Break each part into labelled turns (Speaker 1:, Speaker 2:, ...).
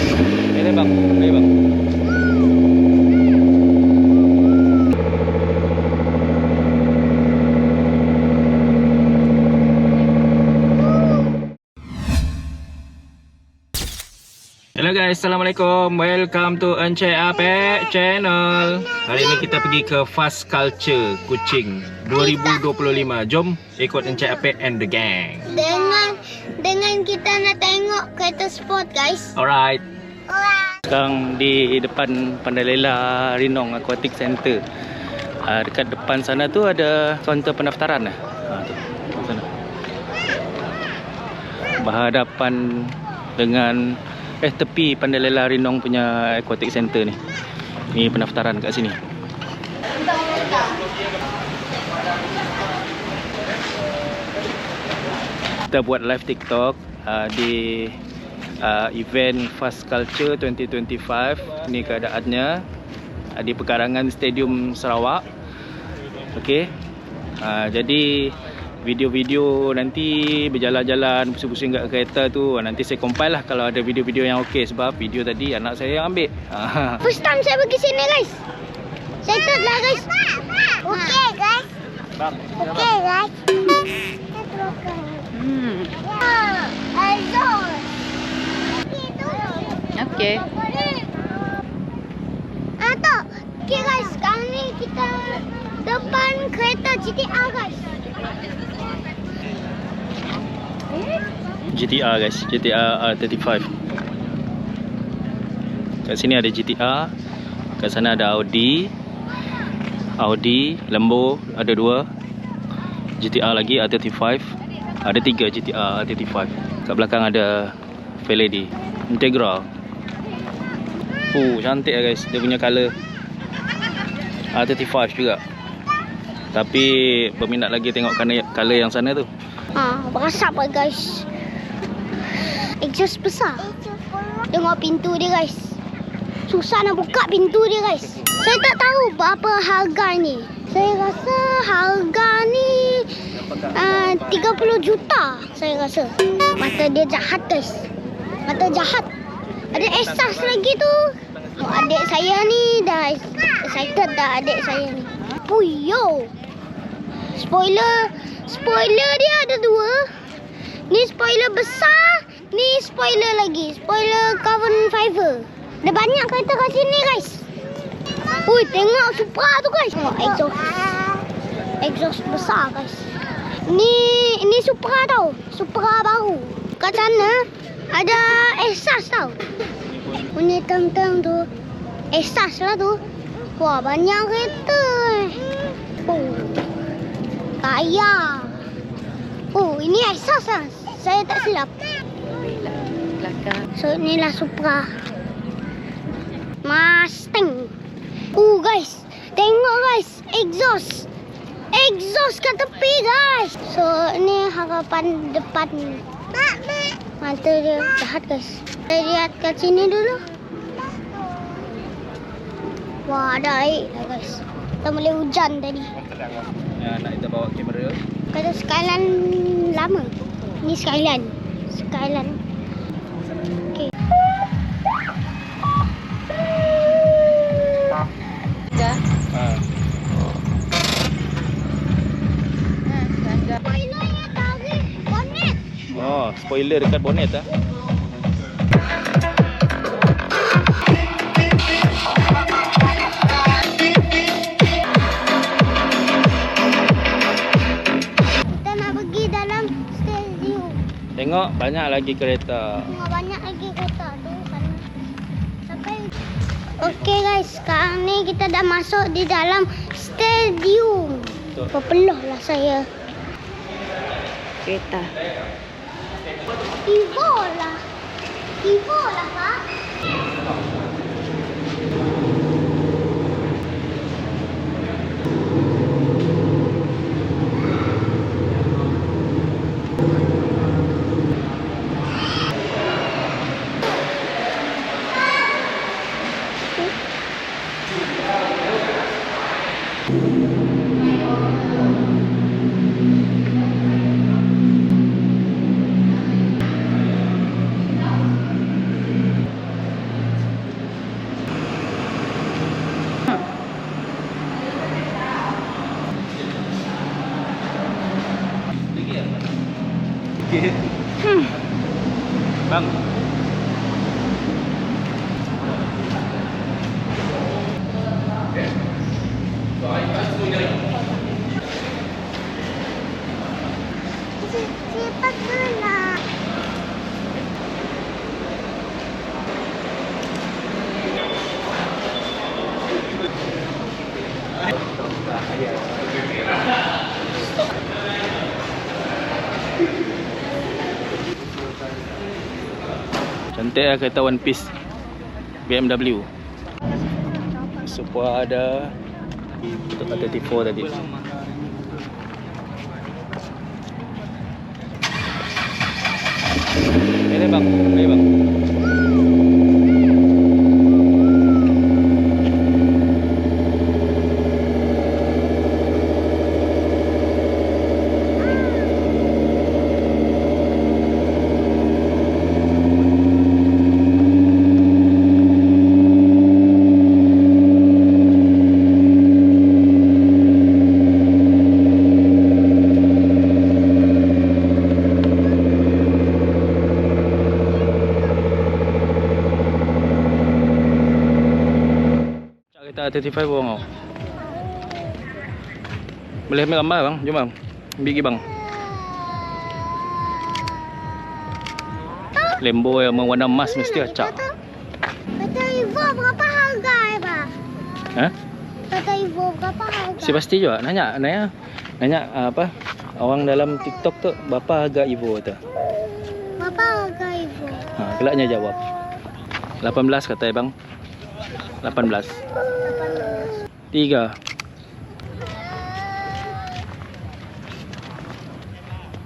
Speaker 1: Ini bang, ayo bang. Guys, Assalamualaikum. Welcome to Encik Apek Channel. Hari ini kita pergi ke Fast Culture Kuching 2025 Jom ikut Encik Apek and the gang.
Speaker 2: Dengan dengan kita nak tengok kereta sport guys.
Speaker 1: Alright. Sekarang di depan Pandalela Rinong Aquatic Center. Uh, Dekat depan sana tu ada kaunter pendaftaran lah uh, tu, sana. Berhadapan dengan Eh tepi Pandalela Rinong punya Aquatic Center ni. Ni pendaftaran kat sini. Kita buat live TikTok uh, di uh, event Fast Culture 2025 Ni keadaannya uh, di pekarangan Stadium Sarawak. Okey. Uh, Jadi video-video nanti berjalan-jalan pusing-pusing kat kereta tu uh, Nanti saya compile lah kalau ada video-video yang okey Sebab video tadi anak saya yang ambil uh,
Speaker 2: First time saya pergi sini guys. Settled lah guys. Okay guys. Okay guys.
Speaker 3: Hmm. Okey.
Speaker 2: Ah tak. Okay guys, sekarang ni kita depan kereta GTR guys.
Speaker 1: GTR guys. GTR R35 Kat sini ada GTR Kat sana ada Audi. Audi Lambo Ada dua. GTR lagi R35 Ada tiga GTR R35 Kat belakang ada Veledi Integra Oh cantik lah guys. Dia punya colour. R35 juga. Tapi Berminat lagi tengok colour yang sana tu.
Speaker 2: Ah, berasap lah guys. Exhaust besar. Tengok pintu dia guys. Susah nak buka pintu dia guys. Saya tak tahu berapa harga ni. Saya rasa harga ni uh, 30 juta saya rasa. Mata dia jahat guys. Mata jahat. Ada esas lagi tu. Oh, adik saya ni dah excited dah adik saya ni. Puyo. Spoiler Spoiler dia ada dua Ni spoiler besar Ni spoiler lagi. Spoiler carbon fiber. Ada banyak kereta kat sini guys. Ui tengok Supra tu guys. Tengok exhaust. Exhaust besar guys. Ni Ni Supra tau. Supra baru. Kat sana Ada Esas tau. Ni teng-teng tu. Esas lah tu. Wah banyak kereta Oh. Kaya. Oh, ini Esas lah. Saya tak silap.
Speaker 3: Belakang.
Speaker 2: So, inilah Supra. Mustang. Oh, guys. Tengok, guys. Exhaust. Exhaust kat tepi, guys. So, ini harapan depan. Mata dia jahat, guys. Saya lihat kat sini dulu. Wah, ada air lah, guys. Kita boleh hujan tadi.
Speaker 1: Ya, nak kita bawa kamera
Speaker 2: Kata Skyline lama. Ni Skyline. Skyline. Spoiler
Speaker 1: dekat bonnet ah.
Speaker 2: Kita nak pergi dalam stadium.
Speaker 1: Tengok banyak lagi kereta.
Speaker 2: Tengok banyak lagi kereta tu sana. Sampai Okey guys, sekarang ni kita dah masuk di dalam stadium.
Speaker 1: Betul.
Speaker 2: Berpeluh lah saya.
Speaker 3: Kereta.
Speaker 2: Tivo lah. Tivo lah pak.
Speaker 1: Bang.
Speaker 2: Cepat gerak.
Speaker 1: Cantik lah kereta One Piece. BMW Supra ada Untuk 34 tadi. Ini bang, ini bang Cak Kereta 35 orang tau Boleh ambil gambar bang, jom bang pergi bang Lambo yang berwarna emas mesti acak
Speaker 2: Kereta Evo berapa harga eh, Bang?
Speaker 1: Ha?
Speaker 2: Kereta Evo berapa harga?
Speaker 1: Si pasti juga nanya nanya nanya ah, apa orang dalam TikTok tu berapa harga Evo tu.
Speaker 2: Berapa harga Evo?
Speaker 1: Ha kelaknya jawab. 18 kata bang. 18. 3.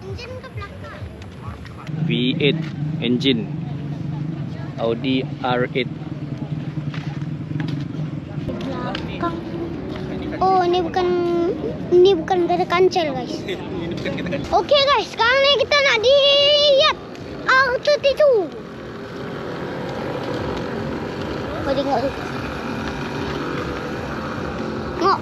Speaker 2: Enjin ke belakang?
Speaker 1: V8 engine. Audi R8.
Speaker 2: Belakang. Oh, ini bukan ini bukan kereta kancil, guys. Okey, guys. Sekarang ni kita nak lihat R32. Oh, tengok tu. Tengok.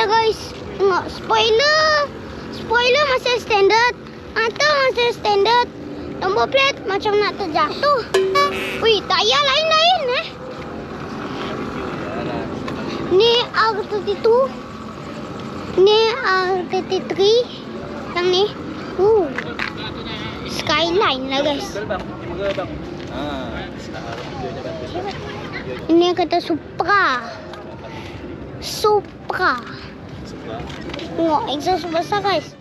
Speaker 2: Lah, guys. Tengok. Spoiler. Spoiler masih standard. Mata masih standard. Nombor plate macam nak terjatuh. Wih, tayar lain-lain eh. Ni R32. Ni R33. Yang ni. Uh. Skyline lah guys. Ini kata Supra. Supra. Tengok exhaust besar guys.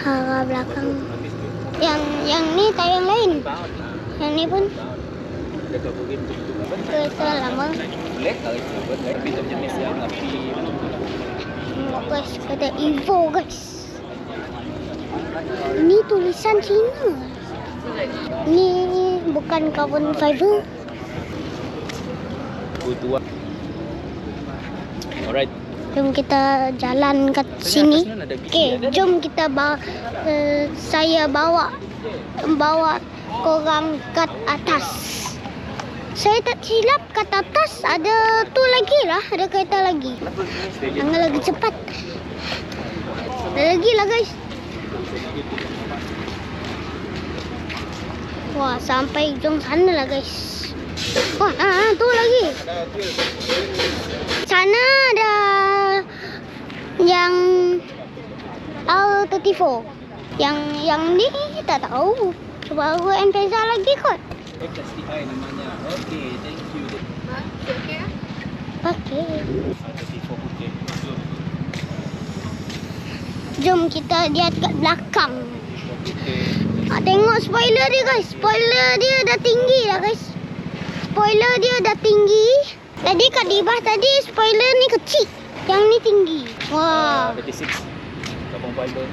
Speaker 2: Harga belakang. Yang yang ni tayang lain. Yang ni pun
Speaker 1: tu.
Speaker 2: kereta lama.
Speaker 1: Yang.
Speaker 2: Tengok guys, kata Evo guys. Ini tulisan Cina. Ni bukan carbon fiber.
Speaker 1: Butuh. Alright.
Speaker 2: Jom kita jalan kat sini. Okey, jom kita bawa uh, saya bawa bawa korang kat atas. Saya tak silap kat atas ada tu lagi lah, ada kereta lagi. Jangan lagi cepat. Ada lagi lah guys. Wah, sampai ujung sana lah guys. Wah, ah, ah, tu lagi. Sana ada yang R34. Yang yang ni tak tahu. Baru M-Pesa lagi kot.
Speaker 1: XSTI namanya. Okay, thank you. 34 putih.
Speaker 2: Jom kita lihat kat belakang.
Speaker 1: Putih.
Speaker 2: Ah, tengok spoiler dia guys. Spoiler dia dah tinggi dah guys. Spoiler dia dah tinggi. Tadi kat dibah tadi spoiler ni kecil. Yang ni tinggi. Wah.
Speaker 1: 36. Kapong fiber.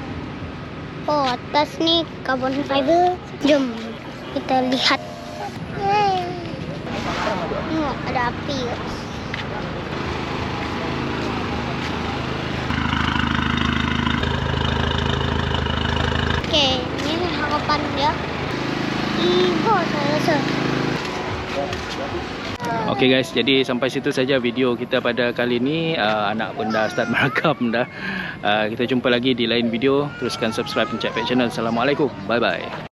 Speaker 2: Oh, atas ni carbon fiber. Jom kita lihat. Tengok ada api guys. Harapan dia. Evo saya rasa.
Speaker 1: Okay guys, jadi sampai situ saja video kita pada kali ini. Uh, anak pun dah start merakam dah. Uh, kita jumpa lagi di lain video. Teruskan subscribe Encik Pet Channel. Assalamualaikum. Bye bye.